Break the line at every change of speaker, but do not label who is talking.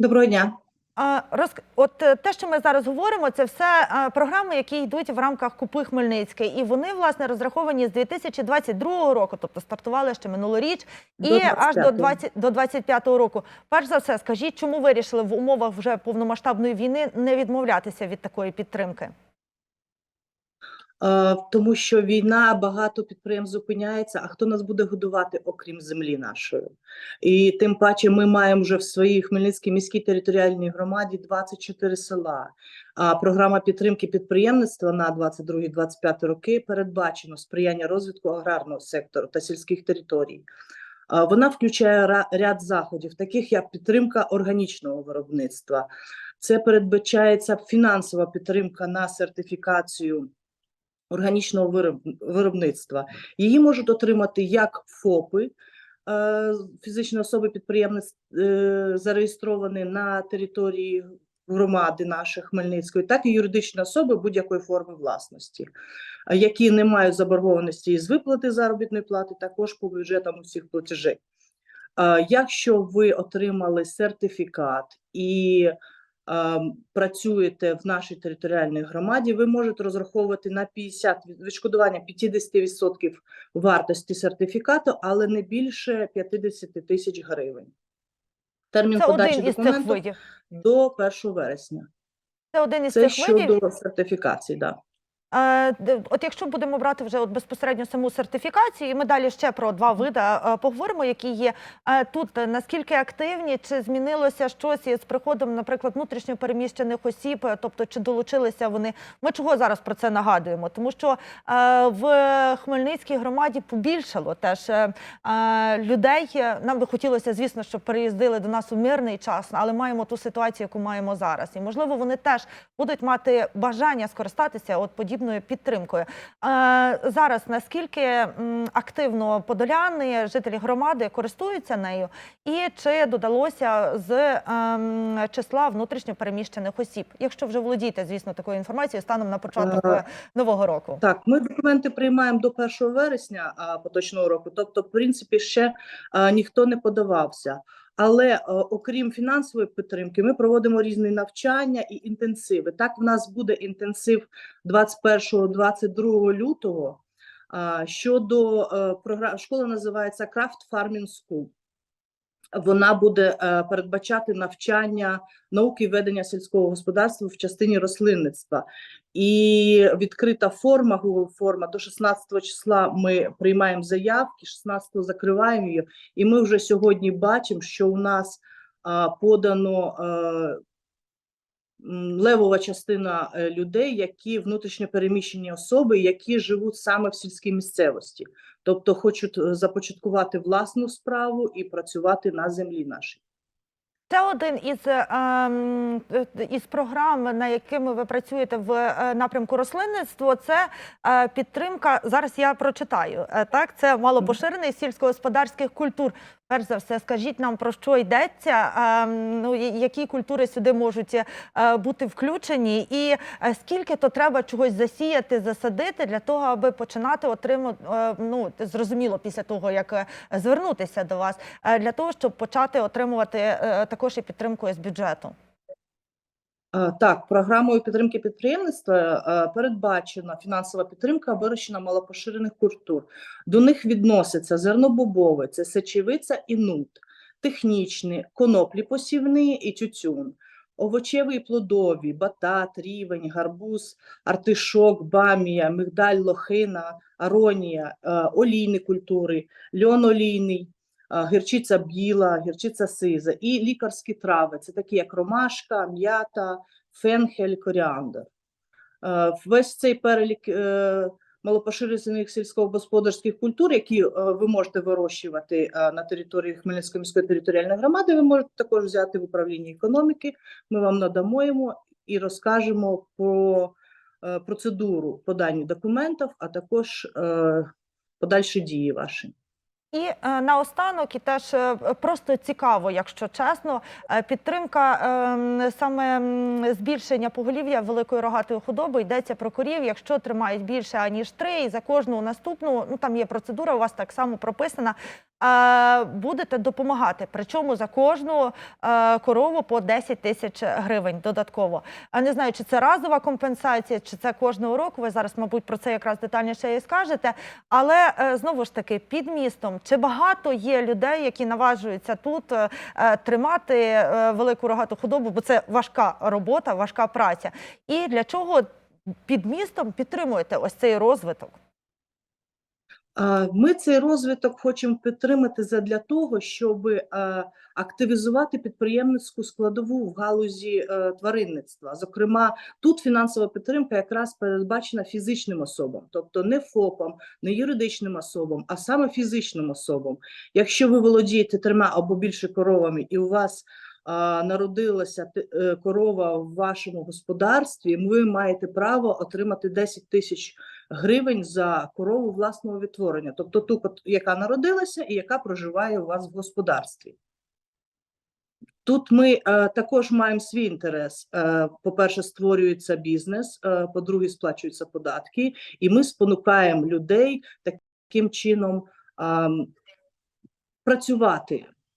Доброго дня.
Роз... От е, те, що ми зараз говоримо, це все програми, які йдуть в рамках Купи Хмельницький. І вони, власне, розраховані з 2022 року, тобто стартували ще минулоріч,
До
і аж до
25-го.
20... до 25 року. Перш за все, скажіть, чому вирішили в умовах вже повномасштабної війни не відмовлятися від такої підтримки?
Е, Тому що війна, багато підприємств зупиняється, а хто нас буде годувати, окрім землі нашої? І тим паче ми маємо вже в своїй Хмельницькій міській територіальній громаді 24 села. А програма підтримки підприємництва на 22-25 роки передбачено сприяння розвитку аграрного сектору та сільських територій. Вона включає ряд заходів, таких як підтримка органічного виробництва. Це передбачається фінансова підтримка на сертифікацію органічного вироб- виробництва. Її можуть отримати як ФОПи, е, фізичні особи підприємниць е, зареєстровані на території громади нашої Хмельницької, так і юридичні особи будь-якої форми власності, які не мають заборгованості із виплати заробітної плати, також по бюджетам усіх платежей. Е, Якщо ви отримали сертифікат і працюєте в нашій територіальній громаді, ви можете розраховувати на 50 від- відшкодування 50% вартості сертифікату, але не більше 50 тисяч гривень. Термін
Це
подачі
документів
до 1 вересня.
Це один із
Це
видів.
щодо сертифікації. Да.
Е, От якщо будемо брати вже от безпосередньо саму сертифікацію, і ми далі ще про два види е, поговоримо, які є Е, тут. е, Наскільки активні, чи змінилося щось із приходом, наприклад, внутрішньо переміщених осіб, е, тобто чи долучилися вони? Ми чого зараз про це нагадуємо? Тому що е, в Хмельницькій громаді побільшало теж е, е, людей. Е, Нам би хотілося, звісно, щоб переїздили до нас у мирний час, але маємо ту ситуацію, яку маємо зараз. І можливо, вони теж будуть мати бажання скористатися от подібною підтримкою. Е, зараз наскільки активно подоляни, жителі громади користуються нею, і чи додалося з ем, числа внутрішньо переміщених осіб, якщо вже володієте, звісно, такою інформацією станом на початок
Е,
е, нового року?
Так, ми документи приймаємо до 1 вересня а, поточного року, тобто, в принципі, ще а, ніхто не подавався. Але е, окрім фінансової підтримки, ми проводимо різні навчання і інтенсиви. Так, в нас буде інтенсив 21-22 лютого. Щодо е, програм, школа називається Craft Farming School. Вона буде е, передбачати навчання науки ведення сільського господарства в частині рослинництва. І відкрита форма, Google форма до 16 числа ми приймаємо заявки, 16 закриваємо її. І ми вже сьогодні бачимо, що у нас подано е, левова частина е, людей, які внутрішньо переміщені особи, які живуть саме в сільській місцевості, тобто хочуть е, започаткувати власну справу і працювати на землі нашій.
Це один із, ем, е, із програм, на якими ви працюєте в напрямку рослинництво. Це підтримка. Зараз я прочитаю. Так, це малопоширений сільськогосподарських культур. Перш за все, скажіть нам про що йдеться. Ну які культури сюди можуть е, бути включені, і е, скільки то треба чогось засіяти, засадити для того, аби починати отримати ну зрозуміло після того, як е, звернутися до вас, е, для того, щоб почати отримувати е, також і підтримку з бюджету.
Так, програмою підтримки підприємництва передбачена фінансова підтримка вирощення малопоширених культур. До них відносяться зернобобове, це сечевиця і нут, технічні, коноплі посівні і тютюн, овочеві і плодові, батат, рівень, гарбуз, артишок, бамія, мигдаль, лохина, аронія, олійні культури, льон олійний, гірчиця біла, гірчиця сиза і лікарські трави. Це такі як ромашка, м'ята, фенхель, коріандр. Е, Весь цей перелік е, малопоширених сільськогосподарських культур, які е, ви можете вирощувати на території Хмельницької міської територіальної громади, ви можете також взяти в управлінні економіки. Ми вам надамо йому і розкажемо про процедуру подання документів, а також подальші дії ваші.
І е, наостанок, і теж е, просто цікаво, якщо чесно, е, підтримка е, саме збільшення поголів'я великої рогатої худоби йдеться про корів, якщо тримають більше аніж три, і за кожну наступну, ну там є процедура, у вас так само прописана. Е, будете допомагати. Причому за кожну е, корову по 10 тисяч гривень додатково. А не знаю, чи це разова компенсація, чи це кожного року. Ви зараз, мабуть, про це якраз детальніше і скажете. Але е, знову ж таки, під містом чи багато є людей, які наважуються тут тримати велику рогату худобу, бо це важка робота, важка праця. І для чого під містом підтримуєте ось цей розвиток?
Ми цей розвиток хочемо підтримати задля того, щоб е, активізувати підприємницьку складову в галузі е, тваринництва. Зокрема, тут фінансова підтримка якраз передбачена фізичним особам, тобто не ФОПам, не юридичним особам, а саме фізичним особам. Якщо ви володієте трьома або більше коровами, і у вас народилася е, корова в вашому господарстві, ви маєте право отримати 10 тисяч гривень за корову власного відтворення, тобто ту, яка народилася і яка проживає у вас в господарстві. Тут ми е, також маємо свій інтерес. Е, по-перше, створюється бізнес, е, по-друге, сплачуються податки, і ми спонукаємо людей таким чином ам, працювати